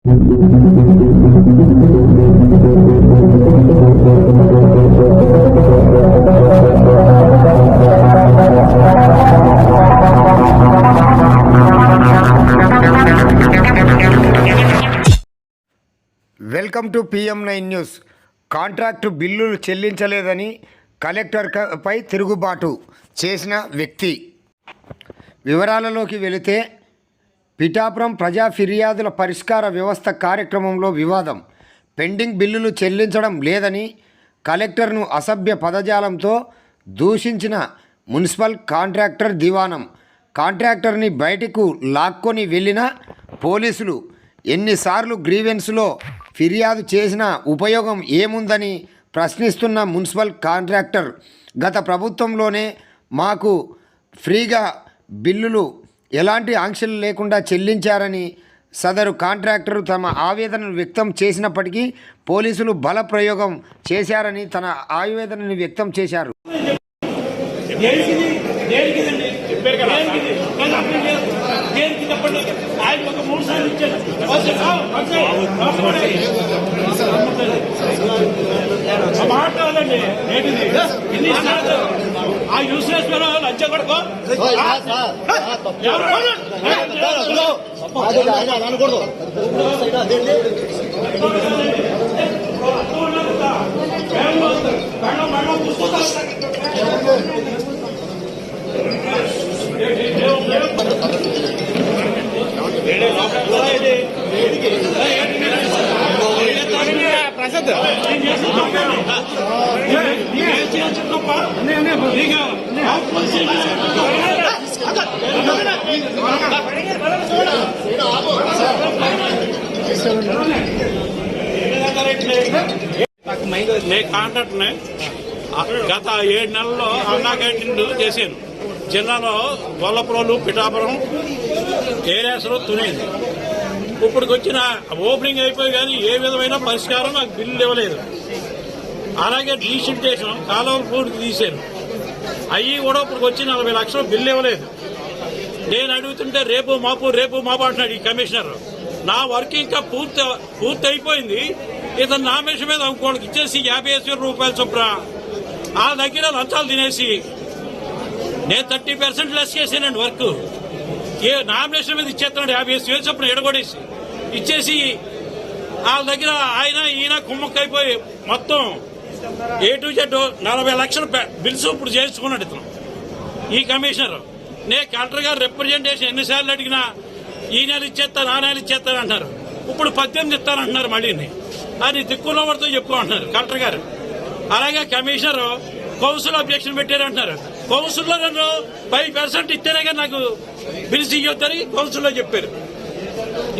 Welcome to PM nine news. Contract బిల్లులు చెల్లించలేదని కలెక్టర్పై తిరుగుబాటు చేసిన వ్యక్తి. వివరాలలోకి వెళితే పిఠాపురం ప్రజా ఫిర్యాదుల పరిష్కార వ్యవస్థ కార్యక్రమంలో వివాదం. పెండింగ్ బిల్లులు చెల్లించడం లేదని కలెక్టర్ను అసభ్య పదజాలంతో దూషించిన మున్సిపల్ కాంట్రాక్టర్ దివానం. కాంట్రాక్టర్ని బయటకు లాక్కొని వెళ్ళిన పోలీసులు ఎన్నిసార్లు గ్రీవెన్స్లో ఫిర్యాదు చేసిన ఉపయోగం ఏముందని ప్రశ్నిస్తున్న మున్సిపల్ కాంట్రాక్టర్ గత ప్రభుత్వంలోనే మాకు ఫ్రీగా బిల్లులు ఎలాంటి ఆంక్షలు లేకుండా చెల్లించారని సదరు కాంట్రాక్టర్ తమ ఆవేదనను వ్యక్తం చేసినప్పటికీ పోలీసులు బల ప్రయోగం చేశారని తన ఆవేదనను వ్యక్తం చేశారు. దేనికిది దేనికిదండి దేనికిది నేను అక్కడ లేదు. దేనికి చెప్పండి ఆయన ఒక మూడు సార్లు ఇచ్చాను ఓకే, ఆ, ఓకే. రాసుకోండి. ఆ మాట కాదండి ఏంటిది ఎన్ని సార్లు ఆ యూస్లెస్ లంచ కొడుకో ఎవరు? మేడం, మేడం, చూసుకుంటా. ప్రసాద్ నేను కాంట్రాక్ట్ గత ఏడు నెలల్లో అన్నా క్యాంటీన్ చేశాను. జిల్లాలో గొల్లపురంలు పిఠాపురం ఏరియాస్లో తునేది ఇప్పటికి వచ్చిన ఓపెనింగ్ అయిపోయి కానీ ఏ విధమైన పరిష్కారం నాకు బిల్లు ఇవ్వలేదు. అలాగే డీసిల్టేషన్ కాలువలు పూర్తి తీశాను అయ్యి కూడా ఇప్పుడు వచ్చి నలభై లక్షలు బిల్లు ఇవ్వలేదు. నేను అడుగుతుంటే రేపు మాపు రేపు మాపు అంటున్నాడు ఈ కమిషనర్. నా వర్క్ ఇంకా పూర్తి పూర్తి అయిపోయింది. ఇతను నా మిషన్ మీద ఇంకోటికి ఇచ్చేసి యాభై ఐదు వేల రూపాయలు చొప్పున ఆ దగ్గర లంచాలు తినేసి నేను థర్టీ పర్సెంట్ లెస్ చేశానండి వర్క్. ఏ నామినేషన్ మీద ఇచ్చేస్తున్నాడు యాభై ఐదు వేలు చొప్పున ఎడగొడేసి ఇచ్చేసి వాళ్ళ దగ్గర ఆయన ఈయన కుమ్మక్కైపోయి మొత్తం ఏ టు జెడ్ నలభై లక్షల బిల్స్ ఇప్పుడు చేయించుకున్నాడు ఇతను. ఈ కమిషనర్. నే కలెక్టర్ గారు రిప్రజెంటేషన్ ఎన్నిసార్లు అడిగినా ఈ నెల ఇచ్చేస్తాను ఆ నెల ఇచ్చేస్తాను అంటారు ఇప్పుడు పద్దెనిమిది ఇస్తానంటున్నారు మళ్ళీని అది దిక్కున్న వాడితో చెప్పుకుంటున్నారు కలెక్టర్ గారు. అలాగే కమిషనర్ కౌన్సిల్ అబ్జెక్షన్ పెట్టారంటున్నారు. కౌన్సిల్లో నన్ను ఫైవ్ పర్సెంట్ ఇస్తేనే కానీ నాకు బిల్స్ ఇవ్వద్దని కౌన్సిల్లో చెప్పారు.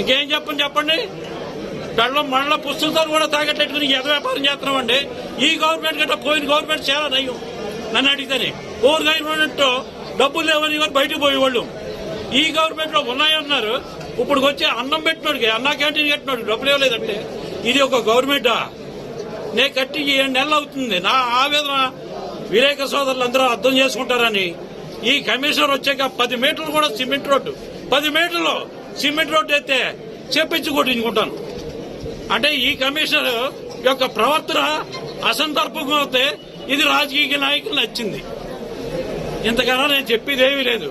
ఇంకేం చెప్పని చెప్పండి? పెళ్ళం మళ్ళీ పుస్తకాలు కూడా తాగట్లేట్టుకుని ఎద వ్యాపారం చేస్తున్నామండి. ఈ గవర్నమెంట్ కంటే పోయిన గవర్నమెంట్ చాలా నయం. నన్ను అడిగితేనే ఓర్ గవర్నమెంట్ డబ్బులు లేవని కూడా బయటకు పోయేవాళ్ళు. ఈ గవర్నమెంట్లో ఉన్నాయన్నారు. ఇప్పుడు వచ్చి అన్నం పెట్టినోడికి అన్న క్యాంటీన్ కట్టినోడు డబ్బులు ఇవ్వలేదంటే ఇది ఒక గవర్నమెంటా నేను కట్టి ఏడు నెలలు అవుతుంది. నా ఆవేదన విరేక సోదరులు అందరూ అర్థం చేసుకుంటారని. ఈ కమిషనర్ వచ్చాక పది మీటర్లు కూడా సిమెంట్ రోడ్డు. పది మీటర్లు సిమెంట్ రోడ్డు అయితే చెప్పించి కొట్టించుకుంటాను. అంటే ఈ కమిషనర్ యొక్క ప్రవర్తన అసందర్భంగా అయితే ఇది రాజకీయ నాయకులు నచ్చింది. ఇంతకన్నా నేను చెప్పేది ఏమీ లేదు.